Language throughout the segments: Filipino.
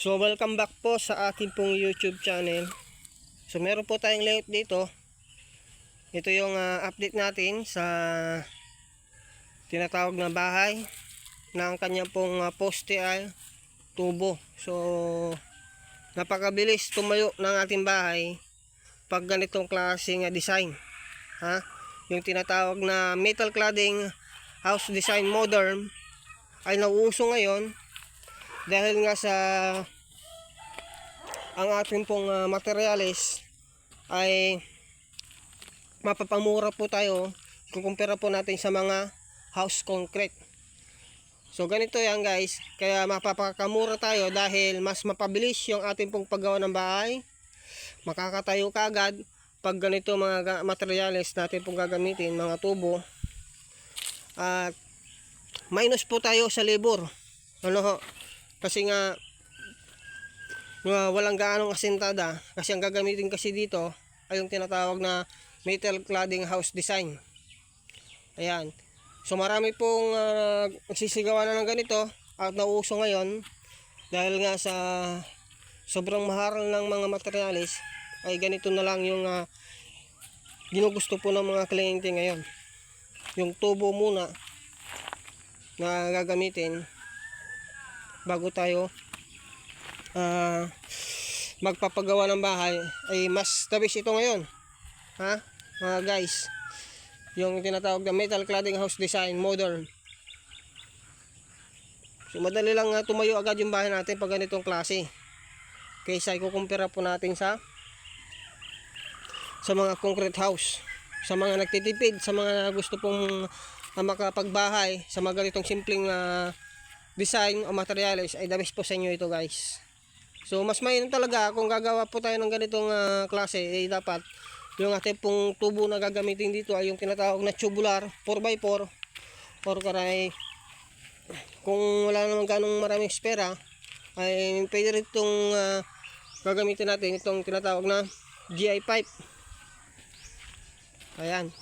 So welcome back po sa aking pong YouTube channel. So meron po tayong layout dito. Ito yung ah, update natin sa tinatawag na bahay na ang kanyang pong ah, poste ay tubo. So napakabilis tumayo ng ating bahay pag ganitong klaseng ah, design. Ha? Yung tinatawag na metal cladding house design modern ay nauuso ngayon dahil nga sa ang ating pong ah, materyales ay mapapamura po tayo kukumpara po natin sa mga house concrete. So ganito yan guys. Kaya mapapakamura tayo dahil mas mapabilis yung ating pong paggawa ng bahay. Makakatayo ka agad pag ganito mga ga- materyales natin pong gagamitin mga tubo. At minus po tayo sa labor. Ano ho kasi nga uh, walang gaanong asintada. Kasi ang gagamitin kasi dito ay yung tinatawag na metal cladding house design. Ayan. So marami pong uh, nagsisigawan na ng ganito at nauso ngayon dahil nga sa sobrang mahal ng mga materyales ay ganito na lang yung uh, ginugusto po ng mga kliyente ngayon. Yung tubo muna na gagamitin bago tayo ah magpapagawa ng bahay ay mas tabis ito ngayon. Ha? Mga guys yung tinatawag na metal cladding house design modern. So madali lang nga tumayo agad yung bahay natin pag ganitong klase. Kaysa ikukumpira po natin sa sa mga concrete house. Sa mga nagtitipid sa mga gusto pong ah, makapagbahay sa mga ganitong simpleng ah, design o materials ay the best po sa inyo ito guys. So mas mainam talaga kung gagawa po tayo ng ganitong ah, klase eh dapat yung ating pong tubo na gagamitin dito ay yung tinatawag na tubular 4x4 or karay kung wala naman ganong maraming spera ay pwede rin itong ah, gagamitin natin itong tinatawag na GI pipe. Ayan.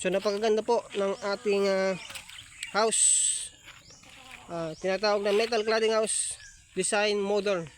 So napakaganda po ng ating ah, house Ah, tinatawag na metal cladding house design modern